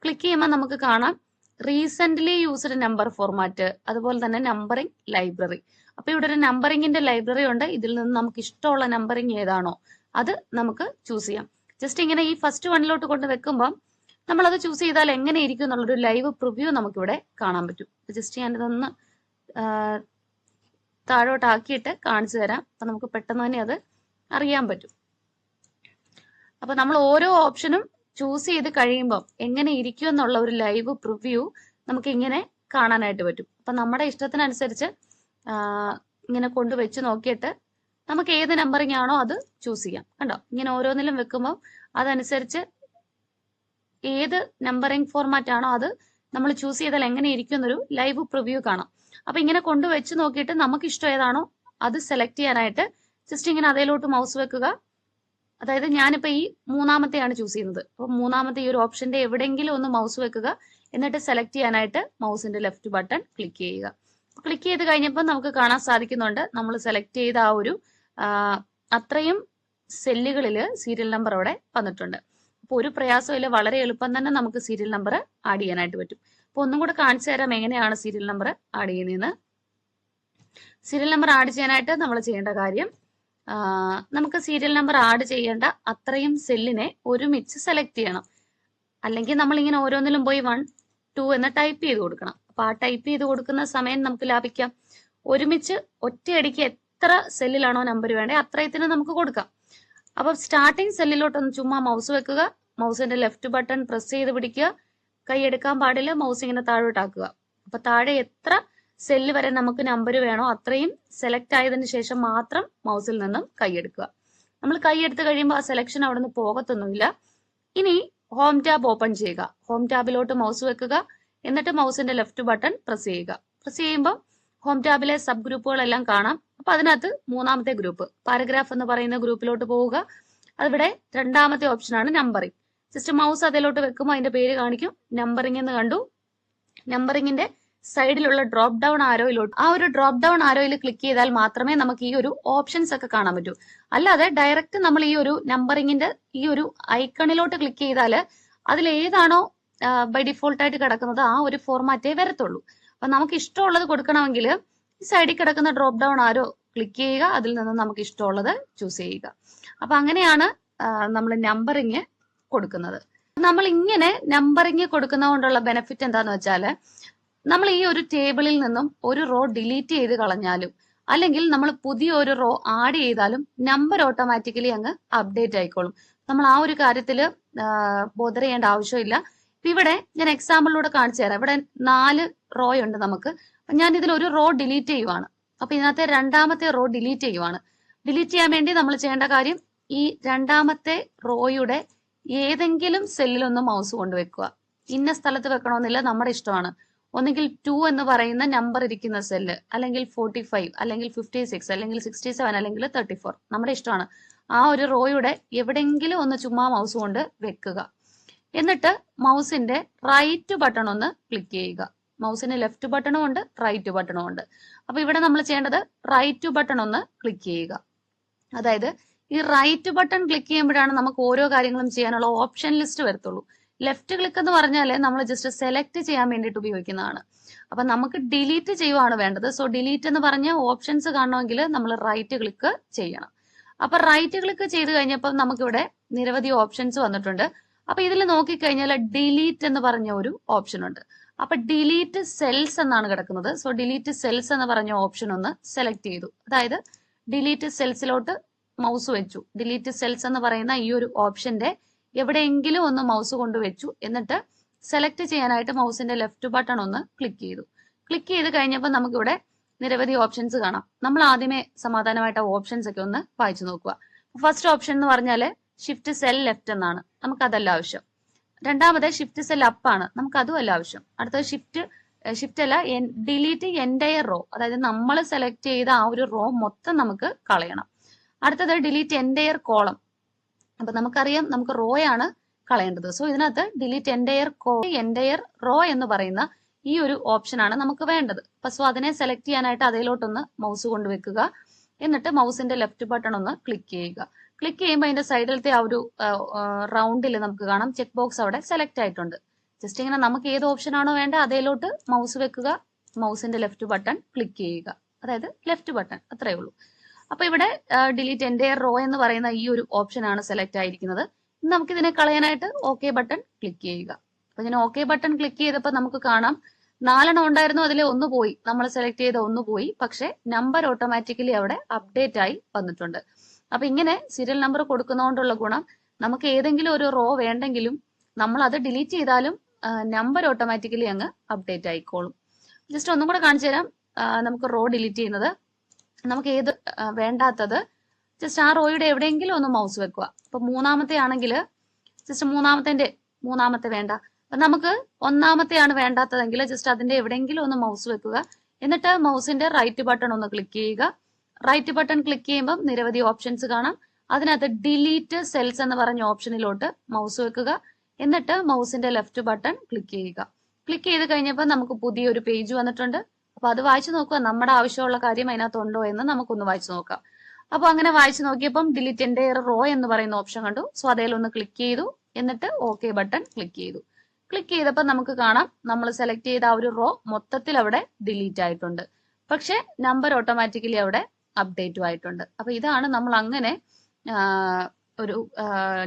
A: ക്ലിക്ക് ചെയ്യുമ്പോൾ നമുക്ക് കാണാം റീസെന്റ്ലി യൂസ്ഡ് നമ്പർ ഫോർമാറ്റ് അതുപോലെ തന്നെ നമ്പറിംഗ് ലൈബ്രറി അപ്പൊ ഇവിടെ ഒരു നമ്പറിങ്ങിന്റെ ലൈബ്രറി ഉണ്ട്. ഇതിൽ നിന്ന് നമുക്ക് ഇഷ്ടമുള്ള നമ്പറിംഗ് ഏതാണോ അത് നമുക്ക് ചൂസ് ചെയ്യാം. ജസ്റ്റ് ഇങ്ങനെ ഈ ഫസ്റ്റ് വണ്ണിലോട്ട് കൊണ്ട് വെക്കുമ്പോൾ നമ്മൾ അത് ചൂസ് ചെയ്താൽ എങ്ങനെ ഇരിക്കും എന്നുള്ളൊരു ലൈവ് പ്രിവ്യൂ നമുക്കിവിടെ കാണാൻ പറ്റും. ജസ്റ്റ് ഞാനിതൊന്ന് താഴോട്ടാക്കിയിട്ട് കാണിച്ചു തരാം. അപ്പൊ നമുക്ക് പെട്ടെന്ന് തന്നെ അത് അറിയാൻ പറ്റും. അപ്പൊ നമ്മൾ ഓരോ ഓപ്ഷനും ചൂസ് ചെയ്ത് കഴിയുമ്പോൾ എങ്ങനെ ഇരിക്കും എന്നുള്ള ഒരു ലൈവ് പ്രിവ്യൂ നമുക്ക് ഇങ്ങനെ കാണാനായിട്ട് പറ്റും. അപ്പൊ നമ്മുടെ ഇഷ്ടത്തിനനുസരിച്ച് ഇങ്ങനെ കൊണ്ടുവച്ച് നോക്കിയിട്ട് നമുക്ക് ഏത് നമ്പറിംഗ് ആണോ അത് ചൂസ് ചെയ്യാം. കണ്ടോ? ഇങ്ങനെ ഓരോന്നിലും വെക്കുമ്പോൾ അതനുസരിച്ച് ഏത് നമ്പറിംഗ് ഫോർമാറ്റ് ആണോ അത് നമ്മൾ ചൂസ് ചെയ്താൽ എങ്ങനെ ഇരിക്കും എന്നൊരു ലൈവ് പ്രിവ്യൂ കാണാം. അപ്പൊ ഇങ്ങനെ കൊണ്ട് വെച്ച് നോക്കിയിട്ട് നമുക്ക് ഇഷ്ടം ഏതാണോ അത് സെലക്ട് ചെയ്യാനായിട്ട് ജസ്റ്റ് ഇങ്ങനെ അതേലോട്ട് മൗസ് വെക്കുക. അതായത് ഞാനിപ്പോ ഈ മൂന്നാമത്തെയാണ് ചൂസ് ചെയ്യുന്നത്. അപ്പൊ മൂന്നാമത്തെ ഈ ഒരു ഓപ്ഷന്റെ എവിടെയെങ്കിലും ഒന്ന് മൗസ് വെക്കുക. എന്നിട്ട് സെലക്ട് ചെയ്യാനായിട്ട് മൗസിന്റെ ലെഫ്റ്റ് ബട്ടൺ ക്ലിക്ക് ചെയ്യുക. ക്ലിക്ക് ചെയ്ത് കഴിഞ്ഞപ്പോൾ നമുക്ക് കാണാൻ സാധിക്കുന്നുണ്ട്. നമ്മൾ സെലക്ട് ചെയ്ത ആ ഒരു അത്രയും സെല്ലുകളിൽ സീരിയൽ നമ്പർ അവിടെ വന്നിട്ടുണ്ട്. അപ്പോൾ ഒരു പ്രയാസമില്ല വളരെ എളുപ്പം തന്നെ നമുക്ക് സീരിയൽ നമ്പർ ആഡ് ചെയ്യാനായിട്ട് പറ്റും. അപ്പോൾ ഒന്നും കൂടെ കാണിച്ചു തരാം എങ്ങനെയാണ് സീരിയൽ നമ്പർ ആഡ് ചെയ്യുന്നതെന്ന്. സീരിയൽ നമ്പർ ആഡ് ചെയ്യാനായിട്ട് നമ്മൾ ചെയ്യേണ്ട കാര്യം നമുക്ക് സീരിയൽ നമ്പർ ആഡ് ചെയ്യേണ്ട അത്രയും സെല്ലിനെ ഒരുമിച്ച് സെലക്ട് ചെയ്യണം. അല്ലെങ്കിൽ നമ്മൾ ഇങ്ങനെ ഓരോന്നിലും പോയി വൺ ടു എന്ന് ടൈപ്പ് ചെയ്ത് കൊടുക്കണം. അപ്പൊ ആ ടൈപ്പ് ചെയ്ത് കൊടുക്കുന്ന സമയം നമുക്ക് ലാഭിക്കാം. ഒരുമിച്ച് ഒറ്റയടിക്ക് എത്ര സെല്ലിലാണോ നമ്പർ വേണ്ടത് അത്രയത്തിന് നമുക്ക് കൊടുക്കാം. അപ്പം സ്റ്റാർട്ടിങ് സെല്ലിലോട്ടൊന്ന് ചുമ്മാ മൗസ് വെക്കുക. മൗസിന്റെ ലെഫ്റ്റ് ബട്ടൺ പ്രസ് ചെയ്ത് പിടിക്കുക. കൈ എടുക്കാൻ പാടില്ല മൗസ് ഇങ്ങനെ താഴോട്ടാക്കുക. അപ്പൊ താഴെ എത്ര സെല്ല് വരെ നമുക്ക് നമ്പർ വേണോ അത്രയും സെലക്ട് ആയതിനു ശേഷം മാത്രം മൗസിൽ നിന്നും കൈയെടുക്കുക നമ്മൾ കൈയെടുത്ത് കഴിയുമ്പോൾ ആ സെലക്ഷൻ അവിടെ നിന്ന് പോകത്തൊന്നുമില്ല. ഇനി ഹോം ടാബ് ഓപ്പൺ ചെയ്യുക. ഹോം ടാബിലോട്ട് മൗസ് വെക്കുക. എന്നിട്ട് മൗസിന്റെ ലെഫ്റ്റ് ബട്ടൺ പ്രസ് ചെയ്യുക. പ്രസ് ചെയ്യുമ്പോൾ ഹോം ടാബിലെ സബ് ഗ്രൂപ്പുകളെല്ലാം കാണാം. അപ്പൊ അതിനകത്ത് മൂന്നാമത്തെ ഗ്രൂപ്പ് പാരഗ്രാഫ് എന്ന് പറയുന്ന ഗ്രൂപ്പിലോട്ട് പോവുക. അതിവിടെ രണ്ടാമത്തെ ഓപ്ഷനാണ് നമ്പറിംഗ് ജസ്റ്റ് മൗസ് അതിലോട്ട് വെക്കുമ്പോൾ അതിന്റെ പേര് കാണിക്കും. നമ്പറിംഗ് എന്ന് കണ്ടു. നമ്പറിംഗിന്റെ സൈഡിലുള്ള ഡ്രോപ്പ് ഡൗൺ ആരോയിലോട്ട് ആ ഒരു ഡ്രോപ്പ് ഡൗൺ ആരോയിൽ ക്ലിക്ക് ചെയ്താൽ മാത്രമേ നമുക്ക് ഈ ഒരു ഓപ്ഷൻസ് ഒക്കെ കാണാൻ പറ്റൂ. അല്ലാതെ ഡയറക്റ്റ് നമ്മൾ ഈ ഒരു നമ്പറിംഗിന്റെ ഈ ഒരു ഐക്കണിലോട്ട് ക്ലിക്ക് ചെയ്താൽ അതിൽ ഏതാണോ ബൈ ഡിഫോൾട്ട് ആയിട്ട് കിടക്കുന്നത് ആ ഒരു ഫോർമാറ്റേ വരത്തുള്ളൂ. അപ്പൊ നമുക്ക് ഇഷ്ടമുള്ളത് കൊടുക്കണമെങ്കിൽ ഈ സൈഡിൽ കിടക്കുന്ന ഡ്രോപ്പ് ഡൗൺ ആരോ ക്ലിക്ക് ചെയ്യുക. അതിൽ നിന്ന് നമുക്ക് ഇഷ്ടമുള്ളത് ചൂസ് ചെയ്യുക. അപ്പൊ അങ്ങനെയാണ് നമ്മൾ നമ്പറിങ് കൊടുക്കുന്നത്. നമ്മൾ ഇങ്ങനെ നമ്പറിങ് കൊടുക്കുന്നതുകൊണ്ടുള്ള ബെനിഫിറ്റ് എന്താന്ന് വെച്ചാൽ നമ്മൾ ഈ ഒരു ടേബിളിൽ നിന്നും ഒരു റോ ഡിലീറ്റ് ചെയ്ത് കളഞ്ഞാലും അല്ലെങ്കിൽ നമ്മൾ പുതിയ ഒരു റോ ആഡ് ചെയ്താലും നമ്പർ ഓട്ടോമാറ്റിക്കലി അങ്ങ് അപ്ഡേറ്റ് ആയിക്കോളും. നമ്മൾ ആ ഒരു കാര്യത്തിൽ ബോധർ ചെയ്യേണ്ട ആവശ്യമില്ല. ഇപ്പൊ ഇവിടെ ഞാൻ എക്സാമ്പിളിലൂടെ കാണിച്ചു തരാം. ഇവിടെ നാല് റോ ഉണ്ട് നമുക്ക്. ഞാൻ ഇതിൽ ഒരു റോ ഡിലീറ്റ് ചെയ്യുവാണ്. അപ്പൊ ഇതിനകത്തെ രണ്ടാമത്തെ റോ ഡിലീറ്റ് ചെയ്യുവാണ്. ഡിലീറ്റ് ചെയ്യാൻ വേണ്ടി നമ്മൾ ചെയ്യേണ്ട കാര്യം ഈ രണ്ടാമത്തെ റോയുടെ ഏതെങ്കിലും സെല്ലിലൊന്ന് മൗസ് കൊണ്ടുവെക്കുക ഇന്ന സ്ഥലത്ത് വെക്കണമെന്നില്ല നമ്മുടെ ഇഷ്ടമാണ്. ഒന്നുകിൽ ടു എന്ന് പറയുന്ന നമ്പർ ഇരിക്കുന്ന സെല്ല് അല്ലെങ്കിൽ ഫോർട്ടി ഫൈവ് അല്ലെങ്കിൽ ഫിഫ്റ്റി സിക്സ് അല്ലെങ്കിൽ സിക്സ്റ്റി സെവൻ അല്ലെങ്കിൽ തേർട്ടി ഫോർ നമ്മുടെ ഇഷ്ടമാണ്. ആ ഒരു റോയുടെ എവിടെയെങ്കിലും ഒന്ന് ചുമ്മാ മൗസ് കൊണ്ട് വെക്കുക. എന്നിട്ട് മൗസിന്റെ റൈറ്റ് ബട്ടൺ ഒന്ന് ക്ലിക്ക് ചെയ്യുക. മൗസിന് ലെഫ്റ്റ് ബട്ടണും ഉണ്ട് റൈറ്റ് ബട്ടണും ഉണ്ട്. അപ്പൊ ഇവിടെ നമ്മൾ ചെയ്യേണ്ടത് റൈറ്റ് ബട്ടൺ ഒന്ന് ക്ലിക്ക് ചെയ്യുക. അതായത് ഈ റൈറ്റ് ബട്ടൺ ക്ലിക്ക് ചെയ്യുമ്പോഴാണ് നമുക്ക് ഓരോ കാര്യങ്ങളും ചെയ്യാനുള്ള ഓപ്ഷൻ ലിസ്റ്റ് വരത്തുള്ളൂ. ലെഫ്റ്റ് ക്ലിക്ക് എന്ന് പറഞ്ഞാൽ നമ്മൾ ജസ്റ്റ് സെലക്ട് ചെയ്യാൻ വേണ്ടിയിട്ട് ഉപയോഗിക്കുന്നതാണ്. അപ്പൊ നമുക്ക് ഡിലീറ്റ് ചെയ്യുവാണ് വേണ്ടത്. സോ ഡിലീറ്റ് എന്ന് പറഞ്ഞ ഓപ്ഷൻസ് കാണണമെങ്കിൽ നമ്മൾ റൈറ്റ് ക്ലിക്ക് ചെയ്യണം. അപ്പൊ റൈറ്റ് ക്ലിക്ക് ചെയ്ത് കഴിഞ്ഞപ്പോൾ നമുക്കിവിടെ നിരവധി ഓപ്ഷൻസ് വന്നിട്ടുണ്ട്. അപ്പൊ ഇതിൽ നോക്കിക്കഴിഞ്ഞാൽ ഡിലീറ്റ് എന്ന് പറഞ്ഞ ഒരു ഓപ്ഷൻ ഉണ്ട്. അപ്പൊ ഡിലീറ്റ് സെൽസ് എന്നാണ് കിടക്കുന്നത്. സോ ഡിലീറ്റ് സെൽസ് എന്ന് പറഞ്ഞ ഓപ്ഷൻ ഒന്ന് സെലക്ട് ചെയ്തു. അതായത് ഡിലീറ്റ് സെൽസിലോട്ട് മൗസ് വെച്ചു. ഡിലീറ്റ് സെൽസ് എന്ന് പറയുന്ന ഈ ഒരു ഓപ്ഷന്റെ എവിടെയെങ്കിലും ഒന്ന് മൗസ് കൊണ്ട് വെച്ചു. എന്നിട്ട് സെലക്ട് ചെയ്യാനായിട്ട് മൗസിന്റെ ലെഫ്റ്റ് ബട്ടൺ ഒന്ന് ക്ലിക്ക് ചെയ്തു. ക്ലിക്ക് ചെയ്ത് കഴിഞ്ഞപ്പോൾ നമുക്കിവിടെ നിരവധി ഓപ്ഷൻസ് കാണാം. നമ്മൾ ആദ്യമേ സമാധാനമായിട്ട് ഓപ്ഷൻസ് ഒക്കെ ഒന്ന് വായിച്ചു നോക്കുക. ഫസ്റ്റ് ഓപ്ഷൻ എന്ന് പറഞ്ഞാൽ ഷിഫ്റ്റ് സെൽ ലെഫ്റ്റ് എന്നാണ്. നമുക്ക് അതല്ല ആവശ്യം. രണ്ടാമത് ഷിഫ്റ്റ് സെൽ അപ്പ് ആണ്. നമുക്ക് അതും അല്ല ആവശ്യം. അടുത്തത് ഷിഫ്റ്റ് ഷിഫ്റ്റ് അല്ല ഡിലീറ്റ് എന്റയർ റോ അതായത് നമ്മൾ സെലക്ട് ചെയ്ത ആ ഒരു റോ മൊത്തം നമുക്ക് കളയണം. അടുത്തത് ഡിലീറ്റ് എന്റയർ കോളം അപ്പൊ നമുക്കറിയാം നമുക്ക് റോ ആണ് കളയേണ്ടത്. സോ ഇതിനകത്ത് ഡിലീറ്റ് എന്റയർ കോ എന്റയർ റോ എന്ന് പറയുന്ന ഈ ഒരു ഓപ്ഷൻ ആണ് നമുക്ക് വേണ്ടത്. അപ്പൊ സോ അതിനെ സെലക്ട് ചെയ്യാനായിട്ട് അതിലോട്ടൊന്ന് മൗസ് കൊണ്ടുവെക്കുക. എന്നിട്ട് മൗസിന്റെ ലെഫ്റ്റ് ബട്ടൺ ഒന്ന് ക്ലിക്ക് ചെയ്യുക. ക്ലിക്ക് ചെയ്യുമ്പോൾ അതിന്റെ സൈഡിലത്തെ ആ ഒരു റൗണ്ടിൽ നമുക്ക് കാണാം. ചെക്ക് ബോക്സ് അവിടെ സെലക്ട് ആയിട്ടുണ്ട്. ജസ്റ്റ് ഇങ്ങനെ നമുക്ക് ഏത് ഓപ്ഷൻ ആണോ വേണ്ട അതേലോട്ട് മൗസ് വെക്കുക. മൗസിന്റെ ലെഫ്റ്റ് ബട്ടൺ ക്ലിക്ക് ചെയ്യുക. അതായത് ലെഫ്റ്റ് ബട്ടൺ അത്രേ ഉള്ളൂ. അപ്പൊ ഇവിടെ ഡിലീറ്റ് എന്റെ റോ എന്ന് പറയുന്ന ഈ ഒരു ഓപ്ഷൻ ആണ് സെലക്ട് ആയിരിക്കുന്നത്. നമുക്ക് ഇതിനെ കളയാനായിട്ട് ഓക്കെ ബട്ടൺ ക്ലിക്ക് ചെയ്യുക. അപ്പൊ ഞാൻ ഓക്കെ ബട്ടൺ ക്ലിക്ക് ചെയ്തപ്പോൾ നമുക്ക് കാണാം. നാലെണ്ണം ഉണ്ടായിരുന്നു അതിലെ ഒന്ന് പോയി. നമ്മൾ സെലക്ട് ചെയ്ത ഒന്ന് പോയി. പക്ഷെ നമ്പർ ഓട്ടോമാറ്റിക്കലി അവിടെ അപ്ഡേറ്റ് ആയി വന്നിട്ടുണ്ട്. അപ്പൊ ഇങ്ങനെ സീരിയൽ നമ്പർ കൊടുക്കുന്നതുകൊണ്ടുള്ള ഗുണം നമുക്ക് ഏതെങ്കിലും ഒരു റോ വേണ്ടെങ്കിലും നമ്മൾ അത് ഡിലീറ്റ് ചെയ്താലും നമ്പർ ഓട്ടോമാറ്റിക്കലി അങ്ങ് അപ്ഡേറ്റ് ആയിക്കോളും. ജസ്റ്റ് ഒന്നും കൂടെ കാണിച്ചു തരാം. നമുക്ക് റോ ഡിലീറ്റ് ചെയ്യുന്നത്. നമുക്ക് ഏത് വേണ്ടാത്തത് ജസ്റ്റ് ആ റോയുടെ എവിടെയെങ്കിലും ഒന്ന് മൗസ് വെക്കുക. ഇപ്പൊ മൂന്നാമത്തെ ആണെങ്കിൽ ജസ്റ്റ് മൂന്നാമത്തെ മൂന്നാമത്തെ വേണ്ട. അപ്പൊ നമുക്ക് ഒന്നാമത്തെയാണ് വേണ്ടാത്തതെങ്കിൽ ജസ്റ്റ് അതിന്റെ എവിടെയെങ്കിലും ഒന്ന് മൗസ് വെക്കുക. എന്നിട്ട് മൗസിന്റെ റൈറ്റ് ബട്ടൺ ഒന്ന് ക്ലിക്ക് ചെയ്യുക. റൈറ്റ് ബട്ടൺ ക്ലിക്ക് ചെയ്യുമ്പോൾ നിരവധി ഓപ്ഷൻസ് കാണാം. അതിനകത്ത് ഡിലീറ്റ് സെൽസ് എന്ന് പറഞ്ഞ ഓപ്ഷനിലോട്ട് മൗസ് വെക്കുക. എന്നിട്ട് മൗസിന്റെ ലെഫ്റ്റ് ബട്ടൺ ക്ലിക്ക് ചെയ്യുക. ക്ലിക്ക് ചെയ്ത് കഴിഞ്ഞപ്പോൾ നമുക്ക് പുതിയൊരു പേജ് വന്നിട്ടുണ്ട്. അപ്പോൾ അത് വായിച്ചു നോക്കുക. നമ്മുടെ ആവശ്യമുള്ള കാര്യം അതിനകത്തുണ്ടോ എന്ന് നമുക്കൊന്ന് വായിച്ചു നോക്കാം. അപ്പോൾ അങ്ങനെ വായിച്ചു നോക്കിയപ്പം ഡിലീറ്റ് എന്റെ റോ എന്ന് പറയുന്ന ഓപ്ഷൻ കണ്ടു. സോ അതിലൊന്ന് ക്ലിക്ക് ചെയ്തു. എന്നിട്ട് ഓക്കെ ബട്ടൺ ക്ലിക്ക് ചെയ്തു. ക്ലിക്ക് ചെയ്തപ്പോൾ നമുക്ക് കാണാം. നമ്മൾ സെലക്ട് ചെയ്ത ആ ഒരു റോ മൊത്തത്തിൽ അവിടെ ഡിലീറ്റ് ആയിട്ടുണ്ട്. പക്ഷെ നമ്പർ ഓട്ടോമാറ്റിക്കലി അവിടെ അപ്ഡേറ്റും ആയിട്ടുണ്ട്. അപ്പൊ ഇതാണ് നമ്മൾ അങ്ങനെ ഒരു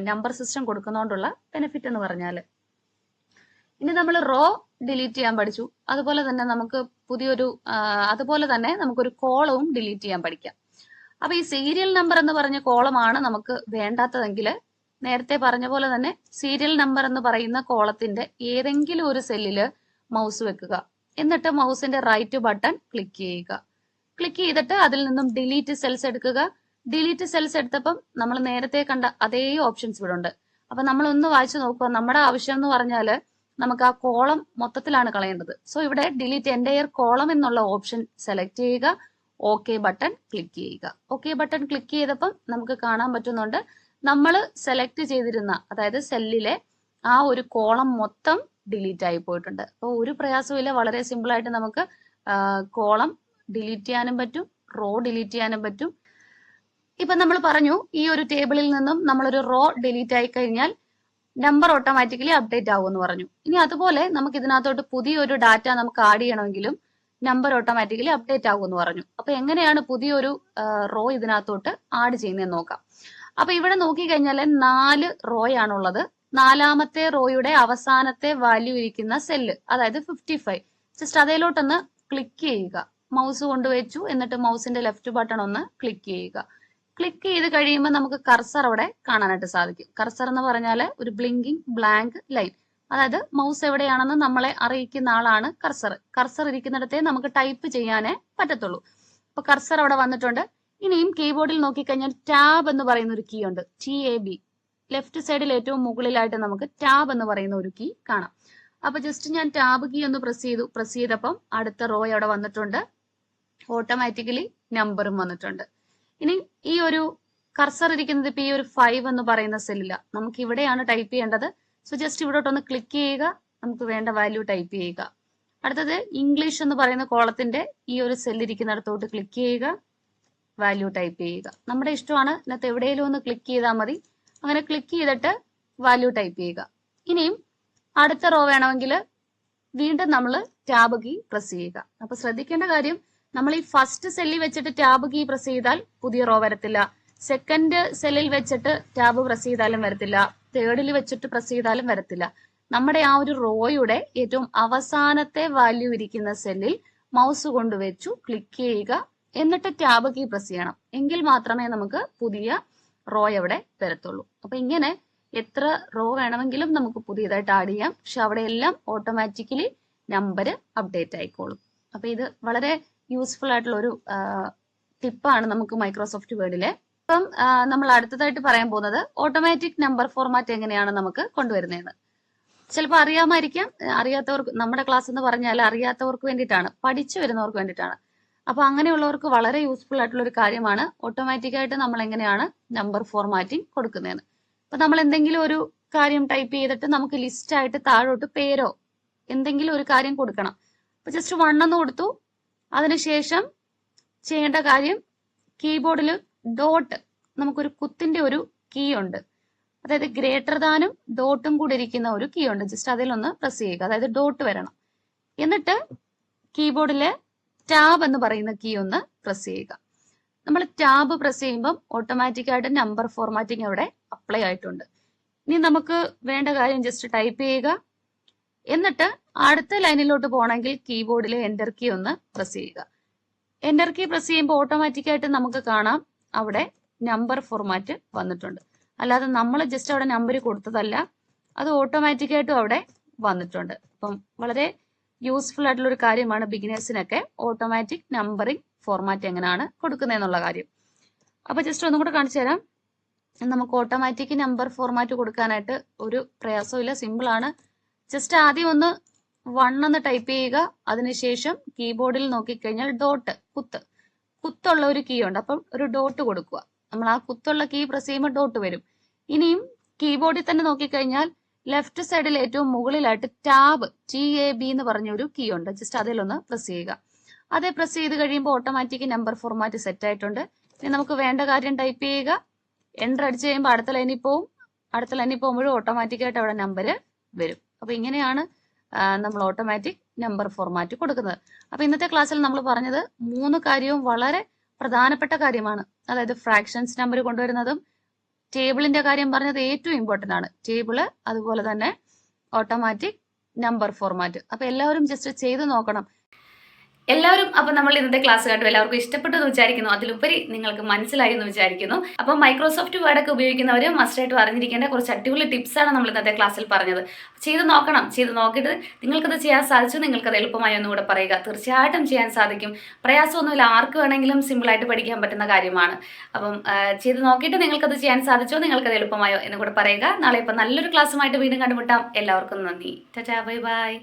A: നമ്പർ സിസ്റ്റം കൊടുക്കുന്നതുകൊണ്ടുള്ള ബെനിഫിറ്റ് എന്ന് പറഞ്ഞാൽ ഇനി നമ്മൾ റോ ഡിലീറ്റ് ചെയ്യാൻ പഠിച്ചു. അതുപോലെ തന്നെ നമുക്ക് പുതിയൊരു അതുപോലെ തന്നെ നമുക്കൊരു കോളവും ഡിലീറ്റ് ചെയ്യാൻ പഠിക്കാം. അപ്പൊ ഈ സീരിയൽ നമ്പർ എന്ന് പറഞ്ഞ കോളമാണ് നമുക്ക് വേണ്ടാത്തതെങ്കിൽ നേരത്തെ പറഞ്ഞ പോലെ തന്നെ സീരിയൽ നമ്പർ എന്ന് പറയുന്ന കോളത്തിന്റെ ഏതെങ്കിലും ഒരു സെല്ലിൽ മൗസ് വെക്കുക. എന്നിട്ട് മൗസിന്റെ റൈറ്റ് ബട്ടൺ ക്ലിക്ക് ചെയ്യുക. ക്ലിക്ക് ചെയ്തിട്ട് അതിൽ നിന്നും ഡിലീറ്റ് സെൽസ് എടുക്കുക. ഡിലീറ്റ് സെൽസ് എടുത്തപ്പം നമ്മൾ നേരത്തെ കണ്ട അതേ ഓപ്ഷൻസ് ഇവിടെ ഉണ്ട്. അപ്പൊ നമ്മൾ ഒന്ന് വായിച്ചു നോക്കുക. നമ്മുടെ ആവശ്യം എന്ന് പറഞ്ഞാൽ നമുക്ക് ആ കോളം മൊത്തത്തിലാണ് കളയേണ്ടത്. സോ ഇവിടെ ഡിലീറ്റ് എന്റയർ കോളം എന്നുള്ള ഓപ്ഷൻ സെലക്ട് ചെയ്യുക. ഓക്കെ ബട്ടൺ ക്ലിക്ക് ചെയ്യുക. ഓക്കെ ബട്ടൺ ക്ലിക്ക് ചെയ്തപ്പം നമുക്ക് കാണാൻ പറ്റുന്നുണ്ട്. നമ്മൾ സെലക്ട് ചെയ്തിരുന്ന അതായത് സെല്ലിലെ ആ ഒരു കോളം മൊത്തം ഡിലീറ്റ് ആയി പോയിട്ടുണ്ട്. അപ്പോൾ ഒരു പ്രയാസമില്ല വളരെ സിമ്പിൾ ആയിട്ട് നമുക്ക് കോളം ഡിലീറ്റ് ചെയ്യാനും പറ്റും റോ ഡിലീറ്റ് ചെയ്യാനും പറ്റും. ഇപ്പൊ നമ്മൾ പറഞ്ഞു ഈ ഒരു ടേബിളിൽ നിന്നും നമ്മളൊരു റോ ഡിലീറ്റ് ആയി കഴിഞ്ഞാൽ നമ്പർ ഓട്ടോമാറ്റിക്കലി അപ്ഡേറ്റ് ആകുമെന്ന് പറഞ്ഞു. ഇനി അതുപോലെ നമുക്ക് ഇതിനകത്തോട്ട് പുതിയൊരു ഡാറ്റ നമുക്ക് ആഡ് ചെയ്യണമെങ്കിലും നമ്പർ ഓട്ടോമാറ്റിക്കലി അപ്ഡേറ്റ് ആകുമെന്ന് പറഞ്ഞു. അപ്പൊ എങ്ങനെയാണ് പുതിയൊരു റോ ഇതിനകത്തോട്ട് ആഡ് ചെയ്യുന്നതെന്ന് നോക്കാം. അപ്പൊ ഇവിടെ നോക്കിക്കഴിഞ്ഞാൽ നാല് റോയാണുള്ളത്. നാലാമത്തെ റോയുടെ അവസാനത്തെ വാല്യൂ ഇരിക്കുന്ന സെല്ല് അതായത് ഫിഫ്റ്റി ഫൈവ് ജസ്റ്റ് അതിലോട്ടൊന്ന് ക്ലിക്ക് ചെയ്യുക. മൗസ് കൊണ്ടുവച്ചു. എന്നിട്ട് മൗസിന്റെ ലെഫ്റ്റ് ബട്ടൺ ഒന്ന് ക്ലിക്ക് ചെയ്യുക. ക്ലിക്ക് ചെയ്ത് കഴിയുമ്പോൾ നമുക്ക് കർസർ അവിടെ കാണാനായിട്ട് സാധിക്കും. കർസർ എന്ന് പറഞ്ഞാൽ ഒരു ബ്ലിങ്കിങ് ബ്ലാങ്ക് ലൈൻ അതായത് മൗസ് എവിടെയാണെന്ന് നമ്മളെ അറിയിക്കുന്ന ആളാണ് കർസർ കർസർ ഇരിക്കുന്നിടത്തെ നമുക്ക് ടൈപ്പ് ചെയ്യാനേ പറ്റത്തുള്ളൂ. അപ്പൊ കർസർ അവിടെ വന്നിട്ടുണ്ട്. ഇനിയും കീബോർഡിൽ നോക്കിക്കഴിഞ്ഞാൽ ടാബ് എന്ന് പറയുന്ന ഒരു കീ ഉണ്ട്. ടി എ ബി ലെഫ്റ്റ് സൈഡിൽ ഏറ്റവും മുകളിലായിട്ട് നമുക്ക് ടാബ് എന്ന് പറയുന്ന ഒരു കീ കാണാം. അപ്പൊ ജസ്റ്റ് ഞാൻ ടാബ് കീ ഒന്ന് പ്രസ് ചെയ്തു. പ്രസ് ചെയ്തപ്പം അടുത്ത റോ അവിടെ വന്നിട്ടുണ്ട്. ഓട്ടോമാറ്റിക്കലി നമ്പറും വന്നിട്ടുണ്ട്. ഇനി ഈ ഒരു കർസർ ഇരിക്കുന്നത് ഇപ്പൊ ഈ ഒരു ഫൈവ് എന്ന് പറയുന്ന സെല്ലില നമുക്ക് ഇവിടെയാണ് ടൈപ്പ് ചെയ്യേണ്ടത്. സോ ജസ്റ്റ് ഇവിടോട്ടൊന്ന് ക്ലിക്ക് ചെയ്യുക. നമുക്ക് വേണ്ട വാല്യൂ ടൈപ്പ് ചെയ്യുക. അടുത്തത് ഇംഗ്ലീഷ് എന്ന് പറയുന്ന കോളത്തിന്റെ ഈ ഒരു സെല്ലിരിക്കുന്നിടത്തോട്ട് ക്ലിക്ക് ചെയ്യുക. വാല്യൂ ടൈപ്പ് ചെയ്യുക. നമ്മുടെ ഇഷ്ടമാണ്. ഇതിനകത്ത് എവിടെയെങ്കിലും ഒന്ന് ക്ലിക്ക് ചെയ്താൽ മതി. അങ്ങനെ ക്ലിക്ക് ചെയ്തിട്ട് വാല്യൂ ടൈപ്പ് ചെയ്യുക. ഇനിയും അടുത്ത റോ വേണമെങ്കിൽ വീണ്ടും നമ്മൾ ടാബ് കീ പ്രസ് ചെയ്യുക. അപ്പൊ ശ്രദ്ധിക്കേണ്ട കാര്യം നമ്മൾ ഈ ഫസ്റ്റ് സെല്ലിൽ വെച്ചിട്ട് ടാബ് കീ പ്രസ് ചെയ്താൽ പുതിയ റോ വരത്തില്ല. സെക്കൻഡ് സെല്ലിൽ വെച്ചിട്ട് ടാബ് പ്രസ് ചെയ്താലും വരത്തില്ല. തേർഡിൽ വെച്ചിട്ട് പ്രസ് ചെയ്താലും വരത്തില്ല. നമ്മുടെ ആ ഒരു റോയുടെ ഏറ്റവും അവസാനത്തെ വാല്യൂ ഇരിക്കുന്ന സെല്ലിൽ മൗസ് കൊണ്ട് വെച്ചു ക്ലിക്ക് ചെയ്യുക. എന്നിട്ട് ടാബ് കീ പ്രസ് ചെയ്യണം. എങ്കിൽ മാത്രമേ നമുക്ക് പുതിയ റോ അവിടെ വരത്തുള്ളൂ. അപ്പൊ ഇങ്ങനെ എത്ര റോ വേണമെങ്കിലും നമുക്ക് പുതിയതായിട്ട് ആഡ് ചെയ്യാം. പക്ഷെ അവിടെ എല്ലാം ഓട്ടോമാറ്റിക്കലി നമ്പർ അപ്ഡേറ്റ് ആയിക്കോളും. അപ്പൊ ഇത് വളരെ യൂസ്ഫുൾ ആയിട്ടുള്ള ഒരു ടിപ്പാണ് നമുക്ക് മൈക്രോസോഫ്റ്റ് വേർഡിലെ ഇപ്പം നമ്മൾ അടുത്തതായിട്ട് പറയാൻ പോകുന്നത് ഓട്ടോമാറ്റിക് നമ്പർ ഫോർമാറ്റ് എങ്ങനെയാണ് നമുക്ക് കൊണ്ടുവരുന്നതെന്ന്. ചിലപ്പോൾ അറിയാമായിരിക്കാം അറിയാത്തവർക്ക് നമ്മുടെ ക്ലാസ് എന്ന് പറഞ്ഞാൽ അറിയാത്തവർക്ക് വേണ്ടിയിട്ടാണ് പഠിച്ചു വരുന്നവർക്ക് വേണ്ടിയിട്ടാണ്. അപ്പൊ അങ്ങനെയുള്ളവർക്ക് വളരെ യൂസ്ഫുൾ ആയിട്ടുള്ള ഒരു കാര്യമാണ് ഓട്ടോമാറ്റിക് ആയിട്ട് നമ്മൾ എങ്ങനെയാണ് നമ്പർ ഫോർമാറ്റിംഗ് കൊടുക്കുന്നതെന്ന്. അപ്പൊ നമ്മൾ എന്തെങ്കിലും ഒരു കാര്യം ടൈപ്പ് ചെയ്തിട്ട് നമുക്ക് ലിസ്റ്റ് ആയിട്ട് താഴോട്ട് പേരോ എന്തെങ്കിലും ഒരു കാര്യം കൊടുക്കണം. അപ്പൊ ജസ്റ്റ് വൺ എന്ന് കൊടുത്തു അതിനുശേഷം ചെയ്യേണ്ട കാര്യം കീബോർഡിൽ ഡോട്ട് നമുക്കൊരു കുത്തിന്റെ ഒരു കീ ഉണ്ട്. അതായത് ഗ്രേറ്റർ ദാനും ഡോട്ടും കൂടി ഇരിക്കുന്ന ഒരു കീ ഉണ്ട്. ജസ്റ്റ് അതിലൊന്ന് പ്രസ് ചെയ്യുക. അതായത് ഡോട്ട് വരണം. എന്നിട്ട് കീബോർഡിലെ ടാബ് എന്ന് പറയുന്ന കീ ഒന്ന് പ്രസ് ചെയ്യുക. നമ്മൾ ടാബ് പ്രസ് ചെയ്യുമ്പം ഓട്ടോമാറ്റിക് ആയിട്ട് നമ്പർ ഫോർമാറ്റിംഗ് അവിടെ അപ്ലൈ ആയിട്ടുണ്ട്. ഇനി നമുക്ക് വേണ്ട കാര്യം ജസ്റ്റ് ടൈപ്പ് ചെയ്യുക. എന്നിട്ട് അടുത്ത ലൈനിലോട്ട് പോകണമെങ്കിൽ കീബോർഡിലെ എന്റർ കീ ഒന്ന് പ്രസ് ചെയ്യുക. എന്റർ കീ പ്രസ് ചെയ്യുമ്പോൾ ഓട്ടോമാറ്റിക്കായിട്ട് നമുക്ക് കാണാം അവിടെ നമ്പർ ഫോർമാറ്റ് വന്നിട്ടുണ്ട്. അല്ലാതെ നമ്മൾ ജസ്റ്റ് അവിടെ നമ്പർ കൊടുത്തതല്ല അത് ഓട്ടോമാറ്റിക് ആയിട്ടും അവിടെ വന്നിട്ടുണ്ട്. അപ്പം വളരെ യൂസ്ഫുൾ ആയിട്ടുള്ള ഒരു കാര്യമാണ് ബിഗിനേഴ്സിനൊക്കെ ഓട്ടോമാറ്റിക് നമ്പറിംഗ് ഫോർമാറ്റ് എങ്ങനെയാണ് കൊടുക്കുന്നതെന്നുള്ള കാര്യം. അപ്പൊ ജസ്റ്റ് ഒന്നും കൂടെ കാണിച്ചു തരാം. നമുക്ക് ഓട്ടോമാറ്റിക് നമ്പർ ഫോർമാറ്റ് കൊടുക്കാനായിട്ട് ഒരു പ്രയാസമില്ല സിമ്പിൾ ആണ്. ജസ്റ്റ് ആദ്യം ഒന്ന് വൺ എന്ന് ടൈപ്പ് ചെയ്യുക. അതിനുശേഷം കീബോർഡിൽ നോക്കിക്കഴിഞ്ഞാൽ ഡോട്ട് കുത്ത്. കുത്തുള്ള ഒരു കീ ഉണ്ട്. അപ്പം ഒരു ഡോട്ട് കൊടുക്കുക. നമ്മൾ ആ കുത്തുള്ള കീ പ്രസ് ചെയ്യുമ്പോൾ ഡോട്ട് വരും. ഇനിയും കീബോർഡിൽ തന്നെ നോക്കിക്കഴിഞ്ഞാൽ ലെഫ്റ്റ് സൈഡിൽ ഏറ്റവും മുകളിലായിട്ട് ടാബ് ടി എ ബി എന്ന് പറഞ്ഞ ഒരു കീ ഉണ്ട്. ജസ്റ്റ് അതിലൊന്ന് പ്രസ് ചെയ്യുക. അതേ പ്രസ് ചെയ്ത് കഴിയുമ്പോൾ ഓട്ടോമാറ്റിക് നമ്പർ ഫോർമാറ്റ് സെറ്റ് ആയിട്ടുണ്ട്. ഇനി നമുക്ക് വേണ്ട കാര്യം ടൈപ്പ് ചെയ്യുക. എന്റർ അടിച്ച് കഴിയുമ്പോൾ അടുത്ത ലൈനിൽ പോവും. അടുത്ത ലൈനിൽ പോകുമ്പോഴും ഓട്ടോമാറ്റിക്കായിട്ട് അവിടെ നമ്പർ വരും. അപ്പൊ ഇങ്ങനെയാണ് നമ്മൾ ഓട്ടോമാറ്റിക് നമ്പർ ഫോർമാറ്റ് കൊടുക്കുന്നത്. അപ്പോൾ ഇന്നത്തെ ക്ലാസ്സിൽ നമ്മൾ പറഞ്ഞത് മൂന്ന് കാര്യവും വളരെ പ്രധാനപ്പെട്ട കാര്യമാണ്. അതായത് ഫ്രാക്ഷൻസ് നമ്പർ കൊണ്ടുവരുന്നതും ടേബിളിന്റെ കാര്യം പറഞ്ഞത് ഏറ്റവും ഇമ്പോർട്ടന്റ് ആണ്. ടേബിൾ അതുപോലെ തന്നെ ഓട്ടോമാറ്റിക് നമ്പർ ഫോർമാറ്റ് അപ്പോൾ എല്ലാവരും ജസ്റ്റ് ചെയ്ത് നോക്കണം. എല്ലാവരും അപ്പൊ നമ്മൾ ഇന്നത്തെ ക്ലാസ് കണ്ടു. എല്ലാവർക്കും ഇഷ്ടപ്പെട്ടു എന്ന് വിചാരിക്കുന്നു. അതിലുപരി നിങ്ങൾക്ക് മനസ്സിലായി എന്ന് വിചാരിക്കുന്നു. അപ്പോൾ മൈക്രോസോഫ്റ്റ് വേർഡ് ഒക്കെ ഉപയോഗിക്കുന്നവർ മസ്റ്റായിട്ട് അറിഞ്ഞിരിക്കേണ്ട കുറച്ച് അടിപൊളി ടിപ്സ് ആണ് നമ്മൾ ഇന്നത്തെ ക്ലാസ്സിൽ പറഞ്ഞത്. ചെയ്ത് നോക്കണം. ചെയ്ത് നോക്കിയിട്ട് നിങ്ങൾക്കത് ചെയ്യാൻ സാധിച്ചു നിങ്ങൾക്കത് എളുപ്പമായി ഒന്നുകൂടെ പറയുക. തീർച്ചയായിട്ടും ചെയ്യാൻ സാധിക്കും. പ്രയാസമൊന്നുമില്ല. ആർക്ക് വേണമെങ്കിലും സിമ്പിളായിട്ട് പഠിക്കാൻ പറ്റുന്ന കാര്യമാണ്. അപ്പം ചെയ്ത് നോക്കിയിട്ട് നിങ്ങൾക്കത് ചെയ്യാൻ സാധിച്ചോ നിങ്ങൾക്കത് എളുപ്പമായോ എന്ന് കൂടെ പറയുക. നാളെ ഇപ്പം നല്ലൊരു ക്ലാസ്സുമായിട്ട് വീണ്ടും കണ്ടുമുട്ടാം. എല്ലാവർക്കും നന്ദി. Tata bye bye.